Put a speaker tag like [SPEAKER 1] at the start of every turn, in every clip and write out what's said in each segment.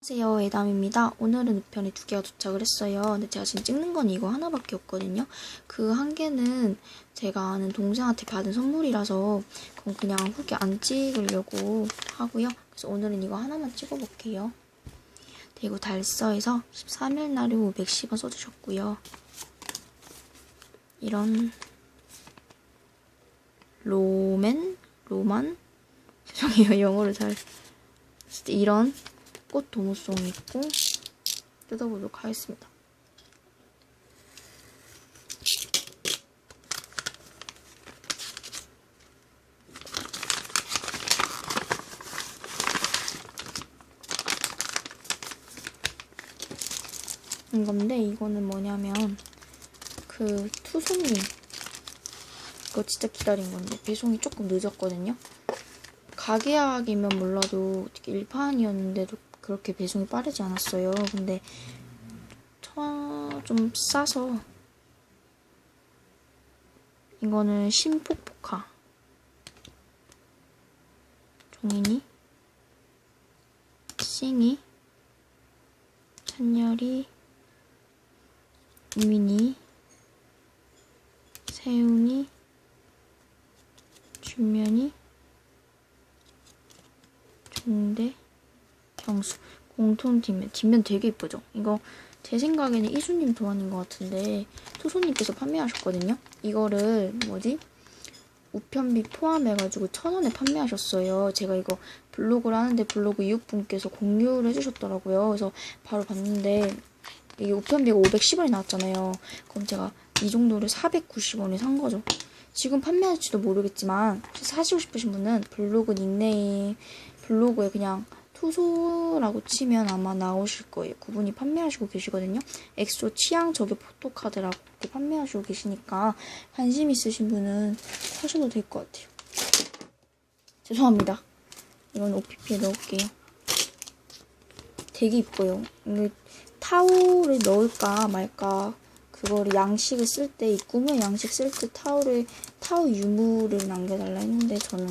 [SPEAKER 1] 안녕하세요 에담입니다. 오늘은 우편이 두 개가 도착을 했어요. 근데 제가 지금 찍는 건 이거 하나밖에 없거든요. 그 한 개는 제가 아는 동생한테 받은 선물이라서 그건 그냥 후기 안 찍으려고 하고요. 그래서 오늘은 이거 하나만 찍어볼게요. 대구 달서에서 13일 날에 510원 써주셨고요. 이런 로맨? 로만? 죄송해요 영어를 잘 이런 꽃 도무송이 있고 뜯어보도록 하겠습니다. 이건데 이거는 뭐냐면 그 투손님 이거 진짜 기다린 건데 배송이 조금 늦었거든요. 가게약이면 몰라도 일판이었는데도 그렇게 배송이 빠르지 않았어요. 근데 좀 싸서 이거는 신폭포카. 종이니? 싱이? 찬열이? 우민이? 세웅이? 준면이? 종대 경수 공통 뒷면 뒷면 되게 이쁘죠? 이거 제 생각에는 이수님 도안인 것 같은데 투소님께서 판매하셨거든요. 이거를 뭐지? 우편비 포함해가지고 천 원에 판매하셨어요. 제가 이거 블로그를 하는데 블로그 이웃분께서 공유를 해주셨더라고요. 그래서 바로 봤는데 이게 우편비가 510원이 나왔잖아요. 그럼 제가 이 정도를 490원에 산 거죠. 지금 판매할지도 모르겠지만 사시고 싶으신 분은 블로그 닉네임 블로그에 그냥 투소라고 치면 아마 나오실 거예요. 그분이 판매하시고 계시거든요. 엑소 취향 저격 포토카드라고 판매하시고 계시니까 관심 있으신 분은 사셔도 될 것 같아요. 죄송합니다. 이건 OPP에 넣을게요. 되게 이뻐요. 이게 타올을 넣을까 말까 그거를 양식을 쓸 때, 이 꾸며 양식 쓸 때 타올을, 타올 유무를 남겨달라 했는데 저는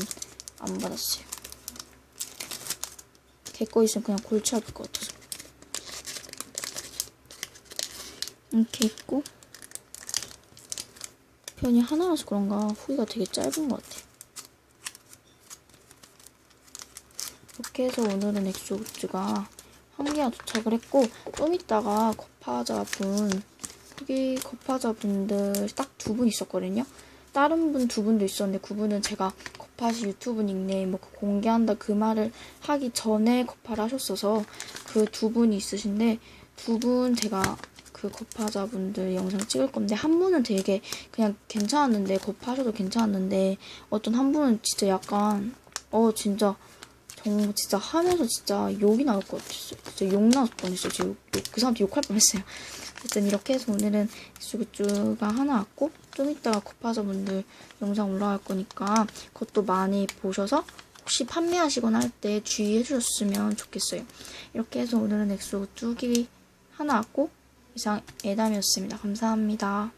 [SPEAKER 1] 안 받았어요. 개꺼 있으면 그냥 골치 아플 것 같아서. 이렇게 있고, 편이 하나라서 그런가 후기가 되게 짧은 것 같아요. 이렇게 해서 오늘은 엑소 굿즈가 한 개가 도착을 했고, 좀 이따가 거파자분, 여기 거파자분들 딱 두 분 있었거든요. 다른 분 두 분도 있었는데 그분은 제가 거파시 유튜브 닉네임 뭐 공개한다 그 말을 하기 전에 거파를 하셨어서 그 두 분이 있으신데 두 분 제가 그 거파자분들 영상 찍을 건데 한 분은 되게 그냥 괜찮았는데 거파하셔도 괜찮았는데 어떤 한 분은 진짜 약간 어 진짜 정말 진짜 하면서 진짜 욕이 나올 것 같았어요. 진짜 욕 나올 뻔했어요. 지금 욕, 그 사람한테 욕할 뻔했어요. 어쨌든 이렇게 해서 오늘은 엑스굿즈가 하나 왔고 좀 이따가 거파자분들 영상 올라갈 거니까 그것도 많이 보셔서 혹시 판매하시거나 할 때 주의해 주셨으면 좋겠어요. 이렇게 해서 오늘은 엑소굿즈 하나 왔고 이상 애담이었습니다. 감사합니다.